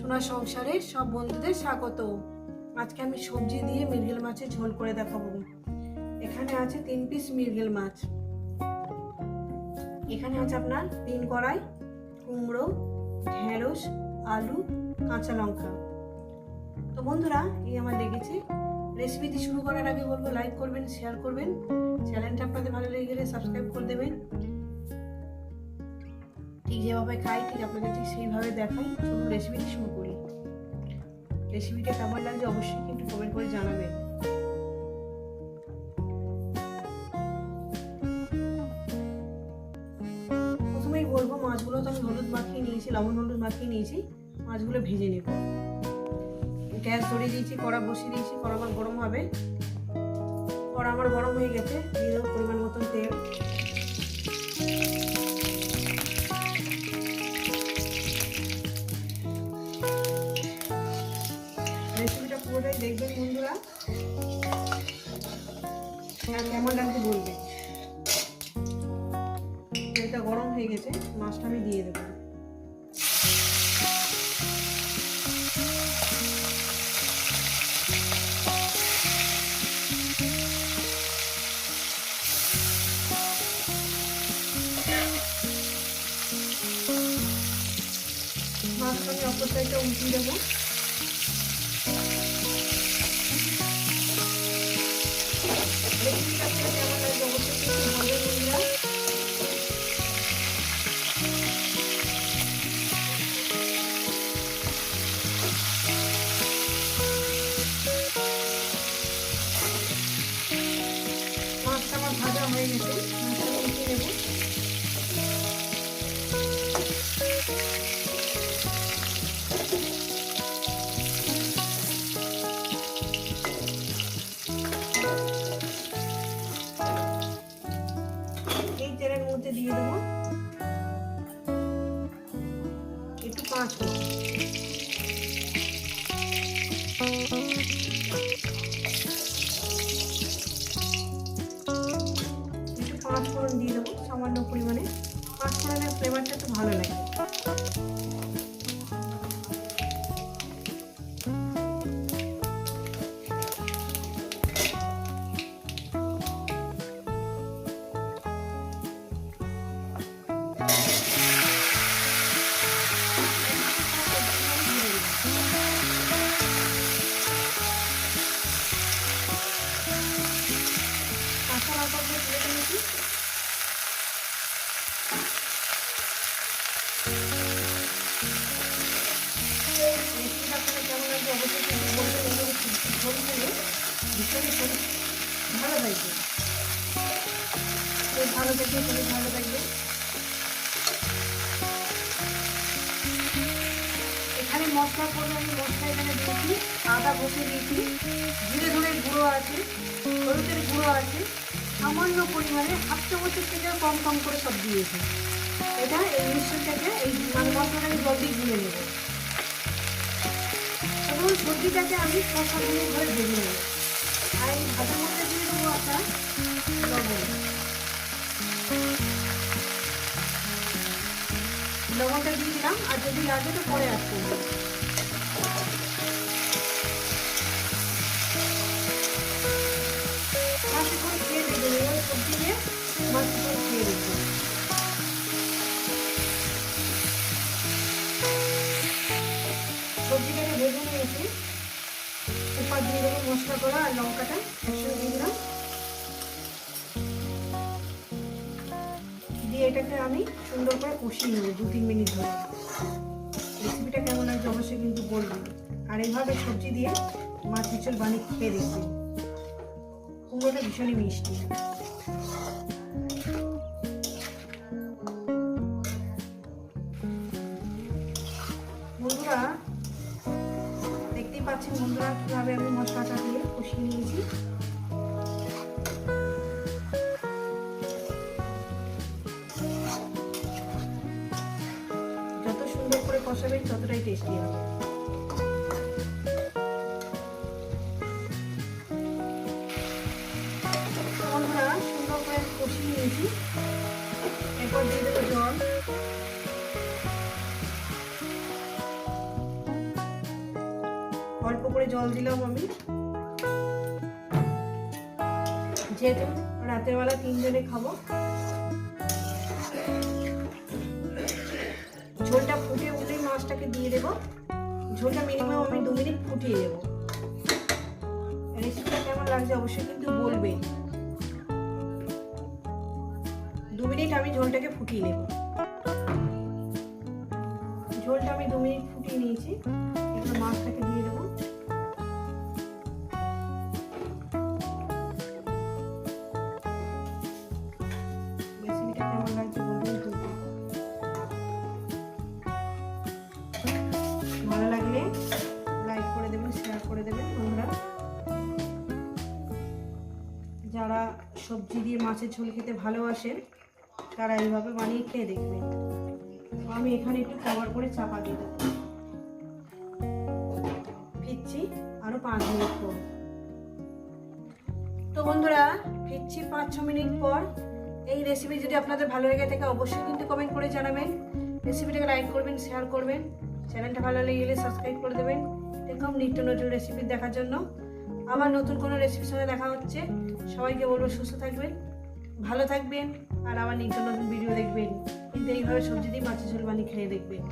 সোনার সংসারে সব বন্ধুদের স্বাগত। আজকে আমি সবজি দিয়ে মৃগেল মাছের ঝোল করে দেখাবো। এখানে আছে তিন পিস মৃগেল মাছ। এখানে আছে আপনার তিন কড়াই, কুমড়ো, ঢেঁড়স, আলু, কাঁচা লঙ্কা। তো বন্ধুরা, এই আমার লেগেছে রেসিপিটি শুরু করার আগে বলব লাইক করবেন শেয়ার করবেন। চ্যানেলটা আপনাদের ভালো লেগে গেলে সাবস্ক্রাইব করে যেভাবে খাই, ঠিক আপনাদের ঠিক সেইভাবে দেখাই চলুন রেসিপিটি শুরু করি। রেসিপিটা কেমন লাগছে অবশ্যই কিন্তু কমেন্ট করে জানাবেন। প্রথমেই বলব, মাছগুলো তো আমি হলুদ মাখিয়ে নিয়েছি, লবণ হলুদ মাখিয়ে নিয়েছি, মাছগুলো ভেজে নেব। গ্যাস ধরিয়ে দিয়েছি, কড়া বসিয়ে দিয়েছি, কড়া আমার গরম হবে। কড়া আমার গরম হয়ে গেছে, দিয়ে দেবো পরিমাণ মতন তেল। আর কেমন লাগছে বলবেন তেলটা গরম হয়ে গেছে, মাছটা আমি দিয়ে দেবো। মাছটা আমি অপর সাইডটা উল্টিয়ে দেবো। এই তেলের মধ্যে দিয়ে দেবো। একটু পাঁচ দিয়ে দেবো সামান্য পরিমাণে। পাঁচফোড়নের ফ্লেভারটা একটু ভালো লাগে। ভীষণই শরীর ভালো থাকবে। শরীর ভালো থাকবে শরীর ভালো থাকবে এখানে মশলা করলে আমি মশলা এখানে দিয়েছি। আদা বসে দিয়েছি। জিরে ধরে গুঁড়ো আছে, হলুদের গুঁড়ো আছে। সামান্য পরিমাণে হাফ চামচের থেকে কম কম করে সব দিয়েছি। এটা এই মিশ্রণটাকে, এই মানে মশলাটাকে জল দিয়ে গুলে নেব। এবং সবজিটাকে আমি সাত মিনিট ধরে ভেজে নেব। আর এই ভাজার মধ্যে দিয়ে দেবো আপনার লবণ। লবণটা দিয়ে দিলাম, আর যদি লাগে তো পরে আসতে দিয়ে দেবো মশলা করা আর লঙ্কাটা একসঙ্গে দিয়ে দিলাম। দিয়ে এটাকে আমি সুন্দর করে কষিয়ে নেব দু তিন মিনিট ধরে। রেসিপিটা কেমন লাগছে অবশ্যই কিন্তু বলবে। আর এইভাবে সবজি দিয়ে মাছ মিচল বানিয়ে খেয়ে দেখবে। কুমড়োটা ভীষণই মিষ্টি। পাচ্ছেন বন্ধুরা, কীভাবে আমি মশলাটা দিয়ে কষিয়ে নিয়েছি? যত সুন্দর করে কষাবেন, ততটাই টেস্টি হবে। বন্ধুরা, সুন্দর করে কষিয়ে নিয়েছি। এরপর দিয়ে দেবো জল। করে জল দিলাম আমি। যেহেতু রাতের বেলা তিনজনে খাব। ঝোলটা ফুটে উঠলেই মাছটাকে দিয়ে দেবো। ঝোলটা মিনিমাম আমি দু মিনিট ফুটিয়ে দেবো। রেসিপিটা কেমন লাগছে অবশ্যই কিন্তু বলবেন। দু মিনিট আমি ঝোলটাকে ফুটিয়ে নেব। ঝোলটা আমি দু মিনিট ফুটিয়ে নিয়েছি। এবার মাছটাকে দিয়ে দেবো। মাছের ঝোল খেতে ভালোবাসেন, তারা এইভাবে বানিয়ে খেয়ে দেখবেন আমি এখানে একটু কভার করে চাপা দিয়ে দেবো। ফিরছি আরও পাঁচ মিনিট পর। তো বন্ধুরা, ফিরছি পাঁচ, ছ মিনিট পর। এই রেসিপি যদি আপনাদের ভালো লেগে থাকে, অবশ্যই কিন্তু কমেন্ট করে জানাবেন। রেসিপিটাকে লাইক করবেন শেয়ার করবেন। চ্যানেলটা ভালো লেগে গেলে সাবস্ক্রাইব করে দেবেন। এরকম নিত্য নতুন রেসিপি দেখার জন্য। আবার নতুন কোনো রেসিপির সঙ্গে দেখা হচ্ছে। সবাইকে বলব সুস্থ থাকবেন। ভালো থাকবেন আর আবার নিত্য নতুন ভিডিও দেখবেন। কিন্তু এইভাবে সবজি দিয়ে মাছের ঝোল বানিয়ে খেয়ে দেখবেন।